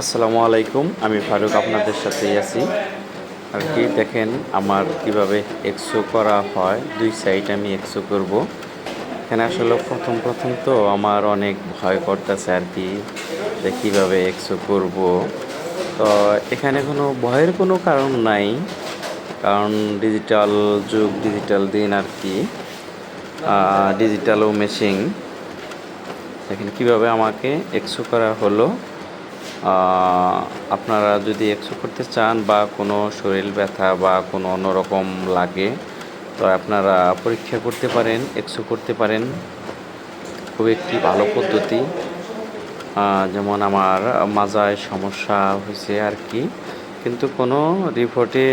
আসসালামু আলাইকুম, আমি ফারুক, আপনাদের সাথেই আছি। আর কি দেখেন আমার কীভাবে এক্সো করা হয়, দুই সাইড আমি এক্সো করব। এখানে আসলে প্রথম প্রথম তো আমার অনেক ভয় করতেছে আর কি, যে কীভাবে এক্সো করব। তো এখানে কোনো ভয়ের কোনো কারণ নাই, কারণ ডিজিটাল যুগ ডিজিটাল দিন আর কি। ডিজিটাল ও মেশিন দেখেন কীভাবে আমাকে এক্সো করা হলো। আপনারা যদি এক্সো করতে চান বা কোনো শরীর ব্যথা বা কোনো অন্যরকম লাগে, তো আপনারা পরীক্ষা করতে পারেন এক্সো করতে পারেন। খুব একটি ভালো পদ্ধতি। যেমন আমার মাজায় সমস্যা হয়েছে আর কি। কিন্তু কোনো রিপোর্টে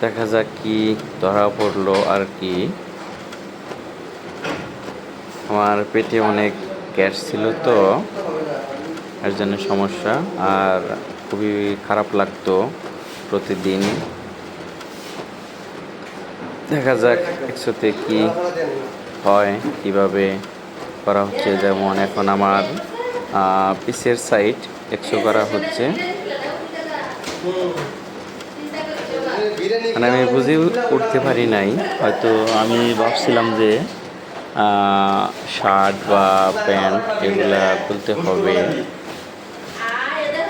দেখা যাক কি ধরা পড়ল আর কি। আমার পেটে অনেক গ্যাস ছিল তো। এর জন্য সমস্যা, আর খুবই খারাপ লাগতো প্রতিদিন। দেখা যাক একসাথে কি হয়, কীভাবে করা হচ্ছে। যেমন এখন আমার পিসের সাইড একশো করা হচ্ছে। মানে আমি বুঝে উঠতে পারি নাই। হয়তো আমি ভাবছিলাম যে শার্ট বা প্যান্ট এগুলা খুলতে হবে।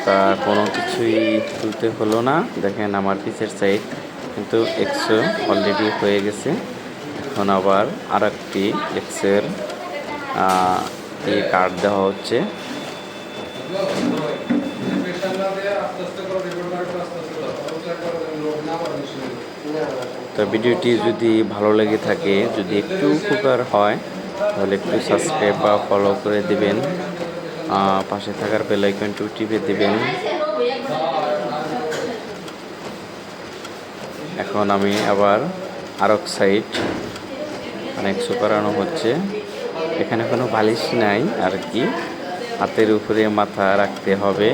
তা কোনো কিছুই খুলতে হলো না। দেখেন আমার পিসের সাইড কিন্তু এক্সো অলরেডি হয়ে গেছে। এখন আবার আর একটি এক্সের কার্ড দেওয়া হচ্ছে। তো ভিডিওটি যদি ভালো লেগে থাকে, যদি একটু উপকার হয়, তাহলে একটু সাবস্ক্রাইব বা ফলো করে দিবেন। পাশে থাকার বেল আইকনটি টিপে দিবেন। এখন আমি আবার আরক সাইড অনেক করানো হচ্ছে। এখানে কোনো বালিশ নাই আর কি। হাতের উপরে মাথা রাখতে হবে।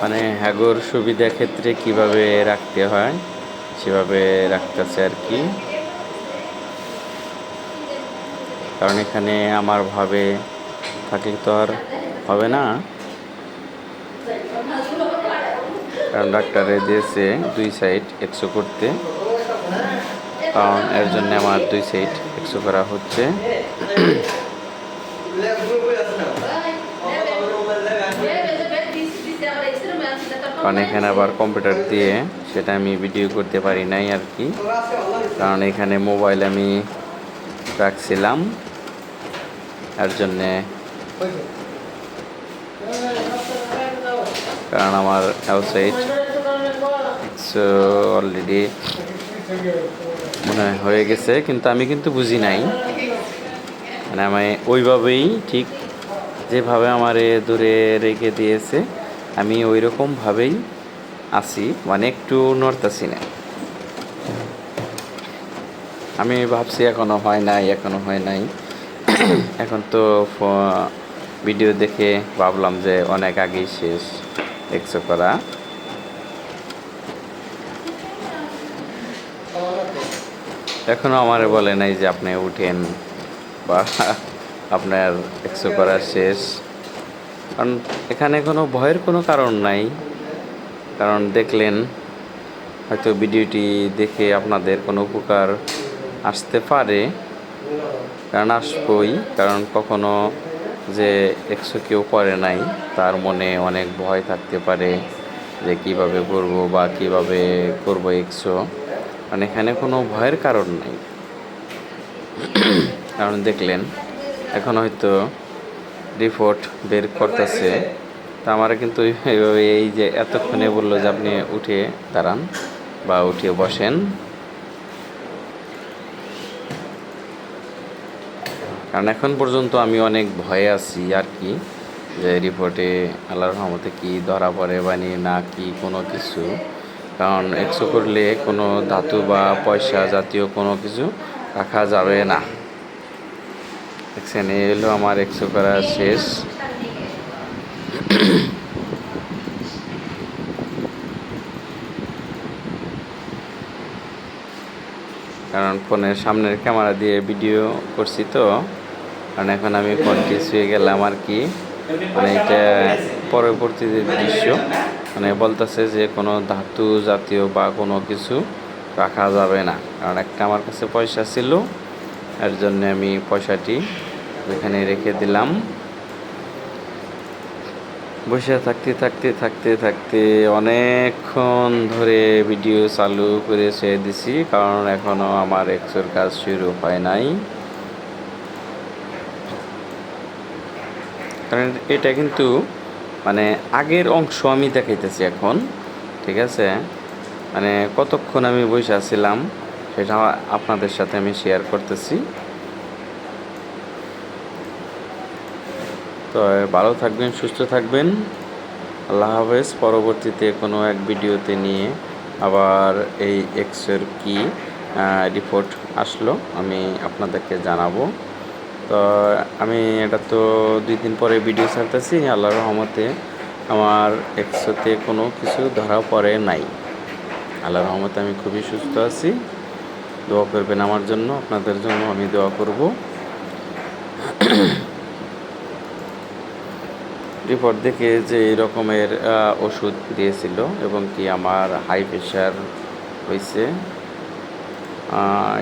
মানে হ্যাগোর সুবিধা ক্ষেত্রে কীভাবে রাখতে হয়, সেভাবে রাখতেছে আর কি। কারণ এখানে আমার ভাবে থাকে তো আর হবে না। কারণ ডাক্তারে দিয়েছে দুই সাইড একশো করতে। কারণ এর জন্য আমার দুই সাইড একশো করা হচ্ছে। কারণ এখানে আবার কম্পিউটার দিয়ে সেটা আমি ভিডিও করতে পারি নাই আর কি। কারণ এখানে মোবাইল আমি রাখছিলাম। এর জন্যে। কারণ আমার আউটসাইড অলরেডি মনে হয়ে গেছে, কিন্তু আমি কিন্তু বুঝি নাই। মানে আমি ওইভাবেই ঠিক যেভাবে আমার দূরে রেখে দিয়েছে, আমি ওই রকমভাবেই আছি মানে একটু নর্থ নড়তাছি না। আমি ভাবছি এখনও হয় নাই, এখনও হয় নাই। এখন তো ভিডিও দেখে ভাবলাম যে অনেক আগেই শেষ একশো করা। এখনও আমারে বলে নাই যে আপনি উঠেন বা আপনার একশো করা শেষ। কারণ এখানে কোনো ভয়ের কোনো কারণ নাই, কারণ দেখলেন, হয়তো ভিডিওটি দেখে আপনাদের কোনো উপকার আসতে পারে। কারণ আসবই, কারণ কখনো যে একশো কেউ করে নাই, তার মনে অনেক ভয় থাকতে পারে যে কীভাবে করব বা কীভাবে করব একশো। কারণ এখানে কোনো ভয়ের কারণ নেই। কারণ দেখলেন, এখন হয়তো রিপোর্ট বের করতেছে, তা আমরা কিন্তু এইভাবে এই যে এতক্ষণে বলল যে আপনি উঠে দাঁড়ান বা উঠে বসেন। কারণ এখন পর্যন্ত আমি অনেক ভয়ে আছি, আর কি? যে রিপোর্টে আল্লাহর রহমতে কি ধরা পড়ে বা নি কি, কোনো কিছু। কারণ একশো করলে কোনো ধাতু বা পয়সা জাতীয় কোনো কিছু রাখা যাবে না। দেখছেন, এই হলো আমার একশো করা শেষ। কারণ ফোনের সামনের ক্যামেরা দিয়ে ভিডিও করছি তো। কারণ এখন আমি কনফিউজ হয়ে গেলাম আর কি। মানে এটা পরবর্তী দৃশ্য মানে বলতেছে যে কোনো ধাতু জাতীয় বা কোনো কিছু রাখা যাবে না। কারণ একটা আমার কাছে পয়সা ছিল, এর জন্য আমি পয়সাটি ওইখানে রেখে দিলাম। বসে থাকতে থাকতে থাকতে থাকতে অনেকক্ষণ ধরে ভিডিও চালু করে ছেড়ে দিছি, কারণ এখনও আমার এক্সোর কাজ শুরু হয় নাই। কারণ এটা কিন্তু মানে আগের অংশ আমি দেখাইতেছি এখন, ঠিক আছে? মানে কতক্ষণ আমি বসে আছিলাম সেটা আপনাদের সাথে আমি শেয়ার করতেছি। তো ভালো থাকবেন, সুস্থ থাকবেন। আল্লাহ হাফেজ। পরবর্তীতে কোনো এক ভিডিওতে নিয়ে আবার এই এক্সের কি রিপোর্ট আসলো, আমি আপনাদেরকে জানাব। তো আমি এটা তো দুই দিন পরে ভিডিও ছাড়তেছি, আল্লাহর রহমতে আমার এক্সোতে কোনো কিছু ধরা পড়ে নাই। আল্লাহর রহমতে আমি খুবই সুস্থ আছি। দোয়া করবেন আমার জন্য, আপনাদের জন্য আমি দোয়া করব। রিপোর্ট দেখে যে এই রকমের ওষুধ দিয়েছিল এবং কি আমার হাই প্রেশার হয়েছে।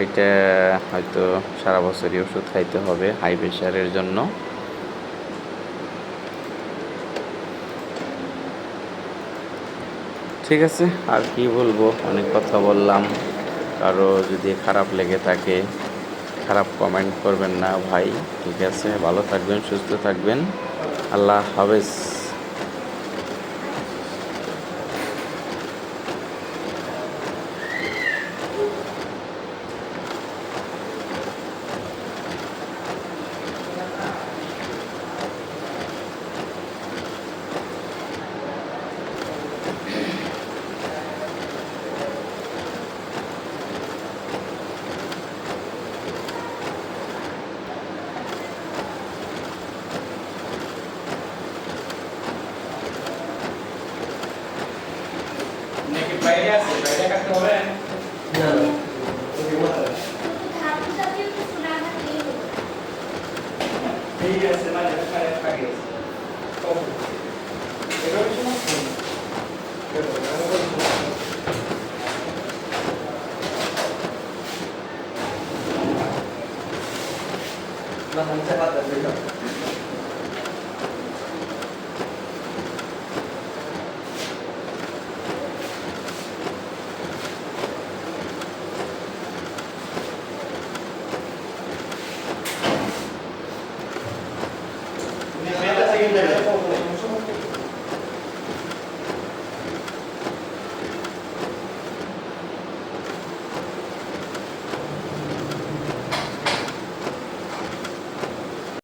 এটা হয়তো সারা বছরই ওষুধ খাইতে হবে হাই প্রেশারের জন্য। ঠিক আছে, আর কি বলব? অনেক কথা বললাম। কারও যদি খারাপ লেগে থাকে, খারাপ কমেন্ট করবেন না ভাই। ঠিক আছে, ভালো থাকবেন, সুস্থ থাকবেন। আল্লাহ হাফেজ। বাইরে আছে বাইরে কাটতে হবে ঠিক আছে না এটা কারে থাকে এভাবে